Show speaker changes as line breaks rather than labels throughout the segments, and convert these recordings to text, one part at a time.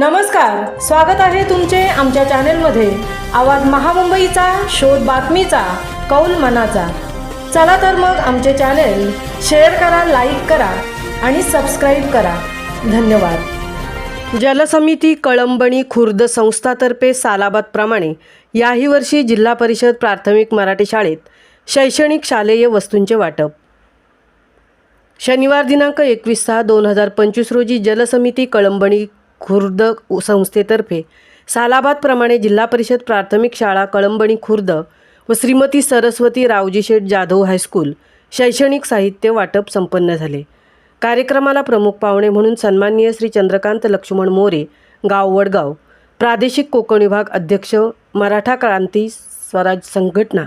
नमस्कार स्वागत आहे तुमचे आमच्या चॅनेलमध्ये. आवाज महामुंबईचा शोध बातमीचा कौल मनाचा. चला तर मग आमचे चॅनेल शेअर करा लाईक करा आणि सबस्क्राईब करा. धन्यवाद. जलसमिती कळंबणी खुर्द संस्थातर्फे सालाबादप्रमाणे याही वर्षी जिल्हा परिषद प्राथमिक मराठी शाळेत शैक्षणिक शालेय वस्तूंचे वाटप. शनिवार दिनांक एकवीस सहा दोन हजार पंचवीस रोजी जलसमिती कळंबणी खुर्द संस्थेतर्फे सालाबादप्रमाणे जिल्हा परिषद प्राथमिक शाळा कळंबणी खुर्द व श्रीमती सरस्वती रावजी शेठ जाधव हायस्कूल शैक्षणिक साहित्य वाटप संपन्न झाले. कार्यक्रमाला प्रमुख पाहुणे म्हणून सन्माननीय श्री चंद्रकांत लक्ष्मण मोरे गाव वडगाव प्रादेशिक कोकण विभाग अध्यक्ष मराठा क्रांती स्वराज संघटना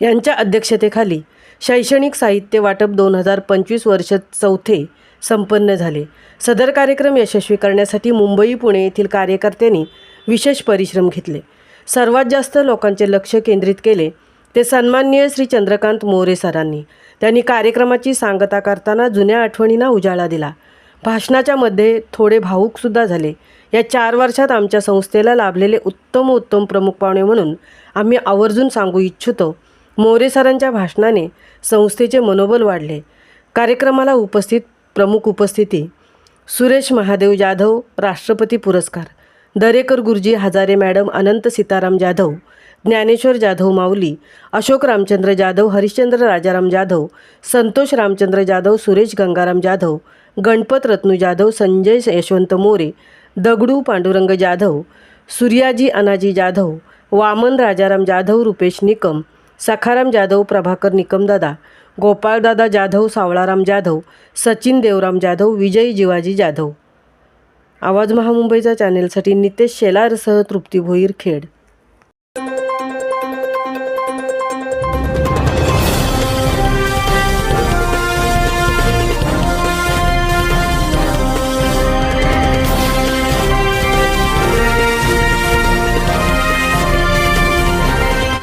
यांच्या अध्यक्षतेखाली शैक्षणिक साहित्य वाटप दोन हजार पंचवीस वर्ष चौथे संपन्न झाले. सदर कार्यक्रम यशस्वी करण्यासाठी मुंबई पुणे येथील कार्यकर्त्यांनी विशेष परिश्रम घेतले. सर्वात जास्त लोकांचे लक्ष केंद्रित केले ते सन्माननीय श्री चंद्रकांत मोरे सरांनी. त्यांनी कार्यक्रमाची सांगता करताना जुन्या आठवणींना उजाळा दिला. भाषणाच्या मध्ये थोडे भावुकसुद्धा झाले. या चार वर्षात आमच्या संस्थेला लाभलेले उत्तम उत्तम प्रमुख पाहुणे म्हणून आम्ही आवर्जून सांगू इच्छितो. मोरे सरांच्या भाषणाने संस्थेचे मनोबल वाढले. कार्यक्रमाला उपस्थित प्रमुख उपस्थिती सुरेश महादेव जाधव राष्ट्रपती पुरस्कार दरेकर गुरुजी हजारे मॅडम अनंत सीताराम जाधव ज्ञानेश्वर जाधव माऊली अशोक रामचंद्र जाधव हरिश्चंद्र राजाराम जाधव संतोष रामचंद्र जाधव सुरेश गंगाराम जाधव गणपत रत्नू जाधव संजय यशवंत मोरे दगडू पांडुरंग जाधव सूर्याजी अनाजी जाधव वामन राजाराम जाधव रुपेश निकम सखाराम जाधव प्रभाकर निकमदादा गोपाळदादा जाधव सावळाराम जाधव सचिन देवराम जाधव विजय जिवाजी जाधव. आवाज महामुंबईचा चॅनेलसाठी नितेश शेलारसह तृप्ती भोईर खेड.